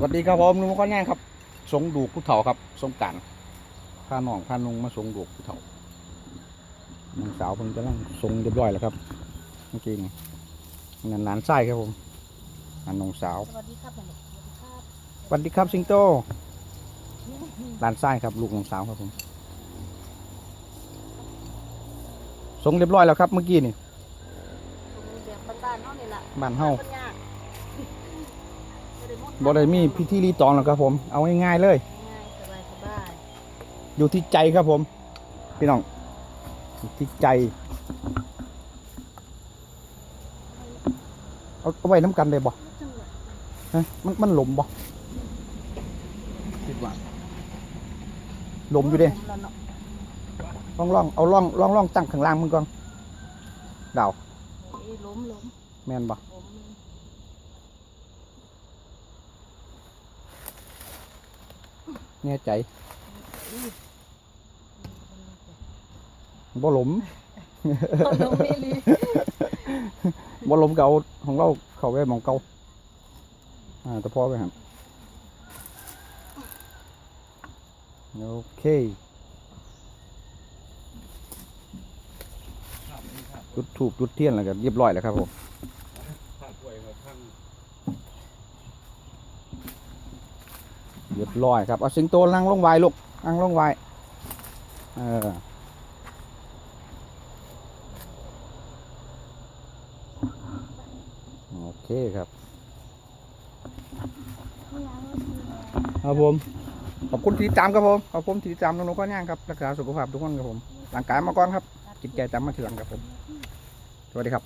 สวัสดีครับผมลุงก้อนแง่ครับสงดูกผู้เฒ่าครับสงกรารพาน้องพานุงมาสงดูกผู้เฒ่าน้องสาวเพิ่งกำลังสงเรียบร้อยแล้วครับเมื่อกี้นี่นั่นหลานไส้ครับผมอันน้องสาวสวัสดีครับแม่สวัสดีครับสวัสดีครับสิงโตหลานไส้ครับลูกน้องสาวครับผมสงเรียบร้อยแล้วครับเมื่อกี้นี่ผมแบบบ้านๆเฮานี่ล่ะ บ้านเฮาพิ่นยากบ่ได้มีพิธีรีตองแล้วครับผม เอาง่ายๆเลย ง่ายสบายสบายอยู่ที่ใจครับผม พี่น้องอยู่ที่ใจ เอาเอาไว้น้ำกันได้บ่ฮะมันมันหลมบ่คิดว่าหลมอยู่เด้ผมแล้วเนาะลองลองเอาลองลองลองตั้งข้างล่างมึงก่อนดาวโอ้ยล้มล้มแม่นบ่ล้ม แน่ใจอื้อบ่หลมเอาล้มอีหลีบ่หลมก็เอาของเราเข้าไว้หมองเก่าอ่าแต่พอไว้ครับโอเคจุดถูกจุดเทียนแล้วก็เรียบร้อยแล้วครับผม เรียบร้อยครับเอาสิงโตนั่งลงไว้ลูกนั่งลงไวเออโอเคครับครับผมขอบคุณที่ติดตามครับผมขอบคุณที่ติดตามน้องๆก็ย่างครับรักษาสุขภาพทุกคนครับผมร่างกายมาก่อนครับจิตใจจำมาทีหลังครับผมสวัสดีครับ